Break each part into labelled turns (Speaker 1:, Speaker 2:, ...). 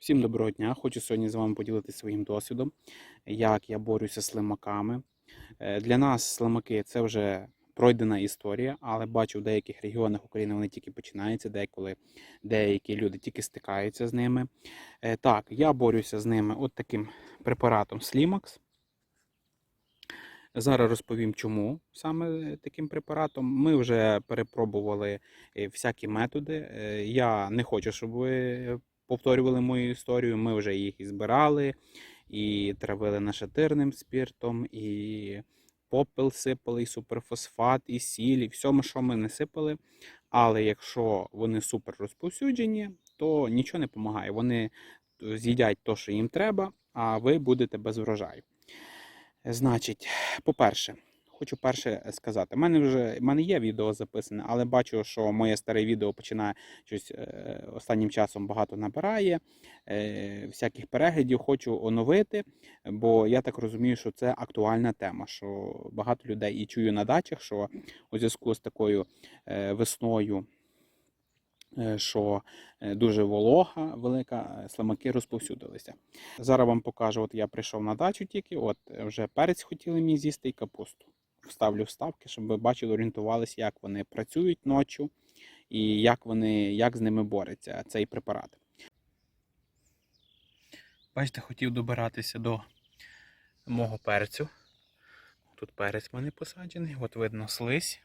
Speaker 1: Всім доброго дня! Хочу сьогодні з вами поділитися своїм досвідом, як я борюся з слимаками. Е, Для нас слимаки це вже пройдена історія, але бачу в деяких регіонах України вони тільки починаються, деколи деякі люди тільки стикаються з ними. Е, Так, я борюся з ними от таким препаратом Slimax. Зараз розповім, чому саме таким препаратом. Ми вже перепробували е, всякі методи. Я не хочу, щоб ви повторювали мою історію. Ми вже їх і збирали, і травили нашатирним спіртом, і попел сипали, і суперфосфат, і сіль, і всьому, що ми не сипали. Але якщо вони супер розповсюджені, то нічого не допомагає. Вони з'їдять те, що їм треба, а ви будете без врожаю. Значить, по-перше, хочу перше сказати, в мене вже в мене є відео записане, але бачу, що моє старе відео починає щось е, останнім часом багато набирає. Е, всяких переглядів хочу оновити, бо я так розумію, що це актуальна тема. Що багато людей і чую на дачах, що у зв'язку з такою е, весною. е, Що е, дуже волога велика, е, слимаки розповсюдилися. Зараз вам покажу, от я прийшов на дачу тільки, от е, вже перець хотіли мені з'їсти і капусту. Вставлю вставки, щоб ви бачили, орієнтувалися, як вони працюють ночі і як вони, як з ними бореться цей препарат. Бачите, хотів добиратися до мого перцю. Тут перець в мене посаджений, от видно слизь.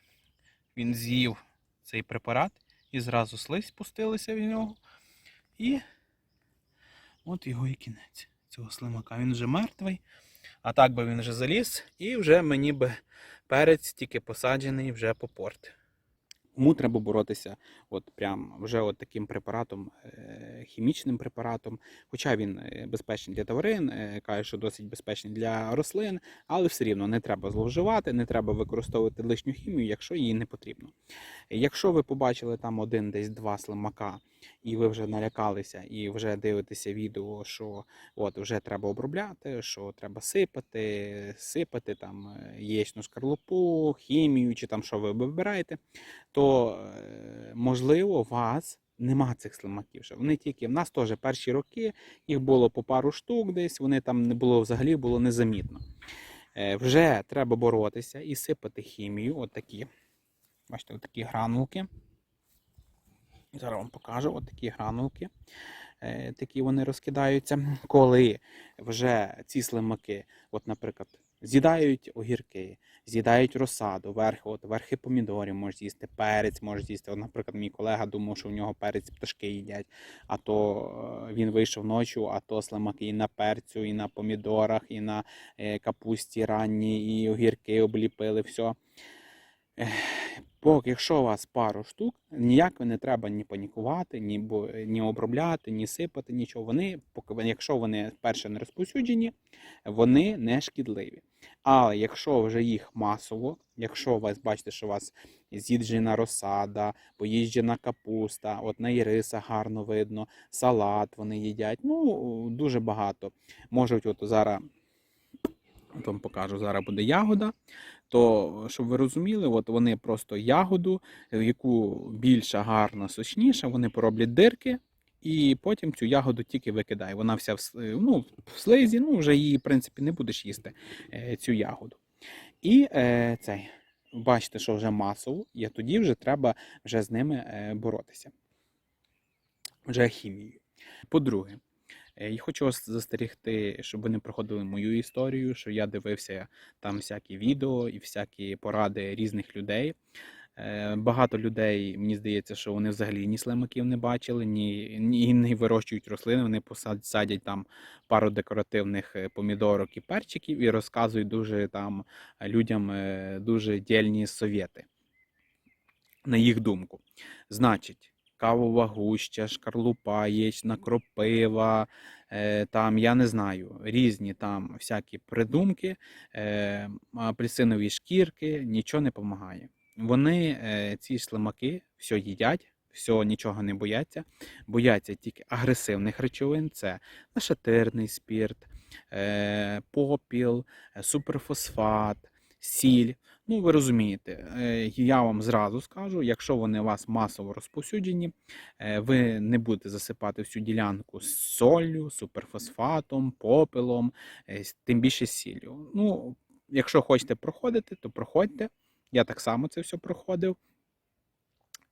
Speaker 1: Він з'їв цей препарат і зразу слизь спустилася в нього. І от його і кінець цього слимака. Він вже мертвий. А так би він вже заліз, і вже мені би перець тільки посаджений вже попортив. Тому треба боротися от прям вже от таким препаратом, е, хімічним препаратом. Хоча він е, безпечний для тварин, е, каже, що досить безпечний для рослин, але все рівно не треба зловживати, не треба використовувати лишню хімію, якщо її не потрібно. Якщо ви побачили там один десь два слимака, і ви вже налякалися, і вже дивитеся відео, що от вже треба обробляти, що треба сипати, сипати там яєчну скорлупу, хімію, чи там що ви вибираєте, то е, можливо у вас нема цих слимаків. ще. Вони тільки в нас теж перші роки, їх було по пару штук десь, вони там не було взагалі було незамітно. Е, Вже треба боротися і сипати хімію, отакі. Бачите, отакі гранулки. Зараз вам покажу от такі гранулки. Е, Такі вони розкидаються. Коли вже ці слимаки, от, наприклад, з'їдають огірки, з'їдають розсаду, верхи, от, верхи помідорів можуть з'їсти, перець може з'їсти. От, наприклад, мій колега думав, що в нього перець пташки їдять, а то е, він вийшов ночі, а то слимаки і на перцю, і на помідорах, і на е, капусті ранній, і огірки обліпили, все. Поки, якщо у вас пару штук, ніяк не треба ні панікувати, ні, бо- ні обробляти, ні сипати, нічого. Вони- якщо вони перше не розповсюджені, вони не шкідливі. Але якщо вже їх масово, якщо вас бачите, що у вас з'їджена розсада, поїжджена капуста, от на іриса гарно видно, салат вони їдять, ну дуже багато. Можуть от зараз, от вам покажу, зараз буде ягода то щоб ви розуміли, от вони просто ягоду, яку більша, гарна, сочніша, вони пороблять дирки. І потім цю ягоду тільки викидає. Вона вся в, ну, в слизі, ну вже її, в принципі, не будеш їсти е, цю ягоду. І е, цей, бачите, що вже масово, і тоді вже треба вже з ними е, боротися. Вже хімією. По-друге, е, я хочу вас застерігти, щоб ви не проходили мою історію, що я дивився там всякі відео і всякі поради різних людей. Е, Багато людей, мені здається, що вони взагалі ні слимаків не бачили, ні, ні не вирощують рослини. Вони посад- садять там пару декоративних е, помідорок і перчиків і розказують дуже там людям е, дуже дільні совєти, на їх думку. Значить, кавова гуща, шкарлупа, яєчна кропива, там, я не знаю, різні там всякі придумки, апельсинові шкірки, нічого не допомагає. Вони, е, ці слимаки, все їдять, все, нічого не бояться. Бояться тільки агресивних речовин: це нашатирний спірт, е, попіл, е, суперфосфат, сіль. Ну, ви розумієте, я вам зразу скажу, якщо вони у вас масово розповсюджені, ви не будете засипати всю ділянку з солью, суперфосфатом, попелом, тим більше сіллю. Ну, якщо хочете проходити, то проходьте. Я так само це все проходив.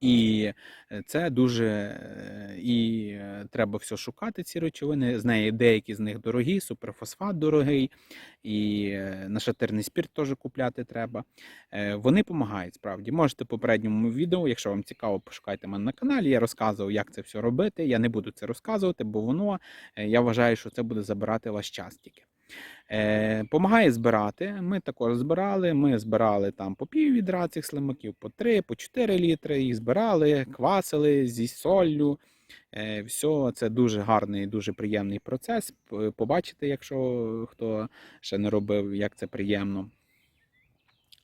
Speaker 1: І е, це дуже е, і е, треба все шукати, ці речовини. З неї деякі з них дорогі, суперфосфат дорогий, і нашатирний спірт теж купляти треба. Вони допомагають справді. Можете в попередньому відео, якщо вам цікаво, пошукайте мене на каналі. Я розказував, як це все робити. Я не буду це розказувати, бо воно я вважаю, що це буде забирати ваш час тільки. Е, Помагає збирати. Ми також збирали. Ми збирали там по пів відра цих слимаків, по 3, по 4 літри. Їх збирали, квасили зі соллю. Е, Все це дуже гарний, дуже приємний процес. Побачите, якщо хто ще не робив, як це приємно.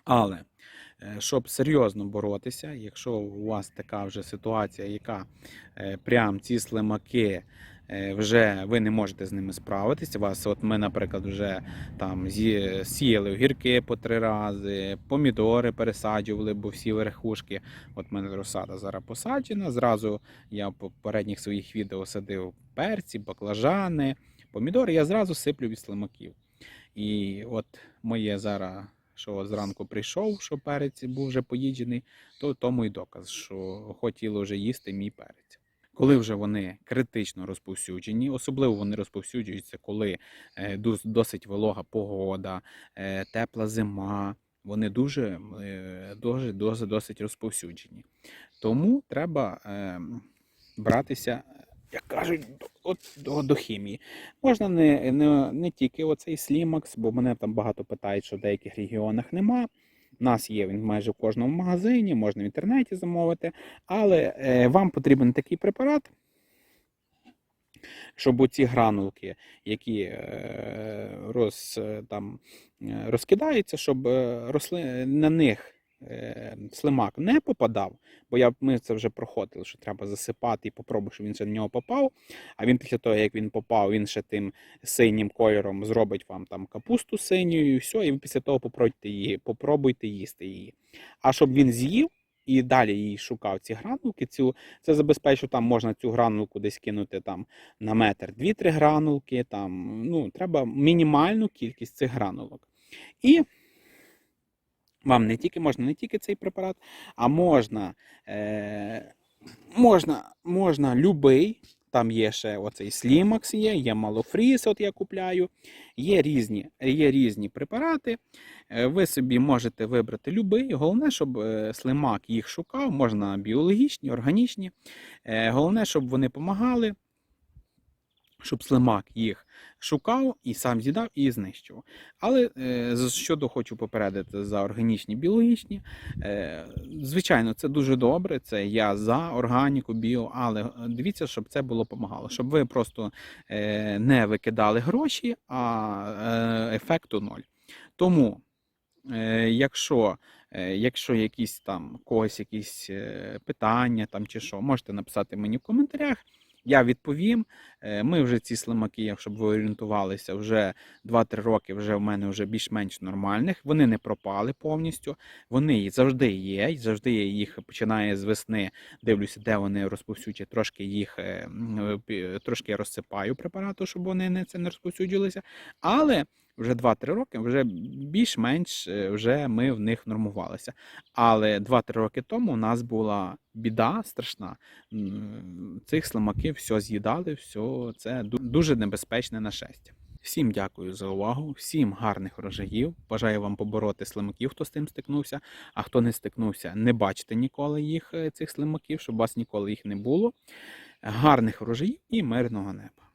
Speaker 1: Але е, щоб серйозно боротися, якщо у вас така вже ситуація, яка прям ці слимаки вже ви не можете з ними справитися. Вас, от ми, наприклад, вже там сіяли огірки по три рази, помідори пересаджували, бо всі верхушки. От в мене розсада зараз посаджена. Зразу я в попередніх своїх відео садив перці, баклажани, помідори. Я зразу сиплю від слимаків. І от моє зараз, що зранку прийшов, що перець був вже поїджений, то тому і доказ, що хотіли вже їсти мій перець. Коли вже вони критично розповсюджені, особливо вони розповсюджуються, коли е, досить волога погода, е, тепла зима, вони дуже, е, дуже, дуже досить розповсюджені. Тому треба е, братися, як кажуть, от, до, до хімії. Можна не, не, не тільки оцей слімакс, бо мене там багато питають, що в деяких регіонах нема. У нас є він майже в кожному магазині, можна в інтернеті замовити, але е, вам потрібен такий препарат, щоб оці гранулки, які е, роз, е, там, розкидаються, щоб росли, на них слимак не попадав, бо я, ми це вже проходили, що треба засипати і попробувати, щоб він ще в нього попав. А він після того, як він попав, він ще тим синім кольором зробить вам там капусту синьою, і все, і ви після того попробуйте її, попробуйте їсти її. А щоб він з'їв і далі її шукав ці гранулки, цю, це забезпечу, там можна цю гранулку десь кинути там на метр 2-3 гранулки. Там, ну, треба мінімальну кількість цих гранулок. І вам не тільки можна не тільки цей препарат, а можна, е, можна, можна любий. Там є ще оцей Слімакс є, є Малофріс, от я купляю. Є різні, є різні препарати. Е, Ви собі можете вибрати любий. Головне, щоб е, слимак їх шукав, можна біологічні, органічні. Е, Головне, щоб вони допомагали, щоб слимак їх шукав і сам з'їдав і знищував. Але е, щодо хочу попередити за органічні, біологічні, е, звичайно, це дуже добре. Це я за органіку, біо, але е, дивіться, щоб це було допомагало, щоб ви просто не викидали гроші, а ефекту ноль. Тому, якщо, якщо якісь там когось якісь питання там чи що, можете написати мені в коментарях. Я відповім. Е, Ми вже ці слимаки, якщо б ви орієнтувалися, вже 2-3 роки вже в мене вже більш-менш нормальних. Вони не пропали повністю. Вони завжди є, завжди я їх починає з весни. Дивлюся, де вони розповсюджені. Трошки їх е, пі- трошки розсипаю препарату, щоб вони не це не розповсюджилися. Але вже 2-3 роки вже більш-менш е, вже ми в них нормувалися. Але 2-3 роки тому у нас була біда страшна. Цих слимаків все з'їдали, все це дуже небезпечне нашестя. Всім дякую за увагу, всім гарних врожаїв. Бажаю вам побороти слимаків, хто з тим стикнувся. А хто не стикнувся, не бачите ніколи їх, е, цих слимаків, щоб у вас ніколи їх не було. Гарних врожаїв і мирного неба.